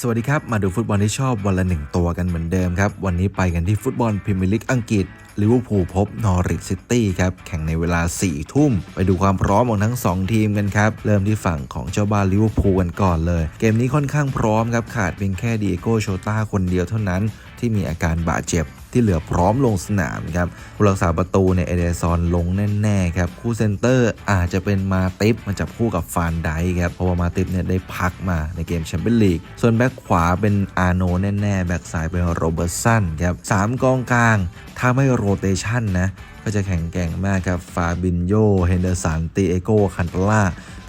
สวัสดีครับ มาดูฟุตบอลที่ชอบวันละหนึ่งตัวกันเหมือนเดิมครับ วันนี้ไปกันที่ฟุตบอลพรีเมียร์ลีกอังกฤษลิเวอร์พูลพบนอริทซิตี้ครับ แข่งในเวลา 4 ทุ่ม ไปดูความพร้อมของทั้ง 2 ทีมกันครับ เริ่มที่ฝั่งของเจ้าบ้านลิเวอร์พูลกันก่อนเลย เกมนี้ค่อนข้างพร้อมครับ ขาดเพียงแค่ดีเอโกโชตาคนเดียวเท่านั้นที่มีอาการบาดเจ็บที่เหลือพร้อมลงสนามครับผู้รักษาประตูในยเอเดซอนลงแน่ๆครับ คู่เซนเตอร์อาจจะเป็นมาติฟมาจับคู่กับฟานไดครับ เพราะว่ามาติฟเนี่ยได้พักมาในเกมแชมเปี้ยนลีก ส่วนแบ็คขวาเป็นอาโนแน่ๆ แบ็คซ้ายเป็นโรเบิร์ตสันครับสามกองกลาง ถ้าไม่โรเตชันนะ ก็จะแข็งแกร่งมากครับ ฟาบินโย เฮนเดอร์สันตีเอโกคันตล่า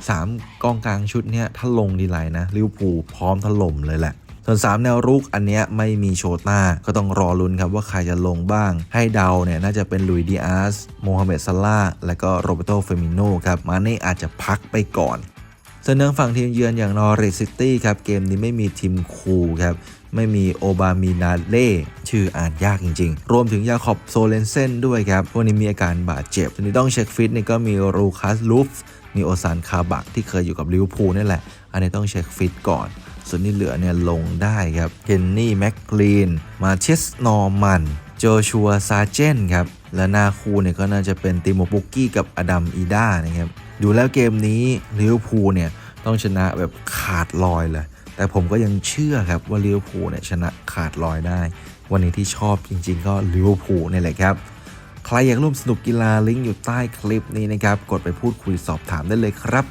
สามกองกลางชุดเนี้ยถ้าลงดีไลนะลิวพูพร้อมถล่มเลยแหละ ส่วน 3 แนวรุกอันเนี้ยไม่มีโชต้า ก็ต้องรอลุ้นครับว่าใครจะลงบ้าง ให้เดาเนี่ยน่าจะเป็นลุยดิอาสโมฮัมเหม็ดซาลาและก็โรเบโตเฟมิโนครับมาเน่อาจจะพักไปก่อน ส่วนทางฝั่งทีมเยือนอย่างนอริซิตี้ครับ เกมนี้ไม่มีทีมคูครับ ไม่มีโอบามินาเล่ชื่ออ่านยากจริง ๆ รวมถึงยาขอบโซเลนเซนด้วยครับพวกนี้มีอาการบาดเจ็บทีนี้ต้องเช็คฟิตนี่ก็มีรูคัสลูฟมีโอซานคาบักที่เคยอยู่กับลิเวอร์พูลนี่แหละ อันนี้ต้องเช็คฟิตก่อน ส่วนที่เหลือเนี่ยลงได้ครับเคนนี่แม็กกลีนมาเชสนอร์มันโจชัวซาเจนครับ และหนาคูเนี่ยก็น่าจะเป็นติโมปุกกี้กับอดัมอีด้านะครับดูแล้วเกมนี้ลิเวอร์พูลเนี่ยต้องชนะแบบขาดลอยเลย แต่ผมก็ยังเชื่อครับว่าลิเวอร์พูลเนี่ยชนะขาดลอยได้ วันนี้ที่ชอบจริง ๆ ก็ลิเวอร์พูลนี่แหละครับ ใครอยากร่วมสนุกกีฬาลิงก์อยู่ใต้คลิปนี้นะครับ กดไปพูดคุยสอบถามได้เลยครับ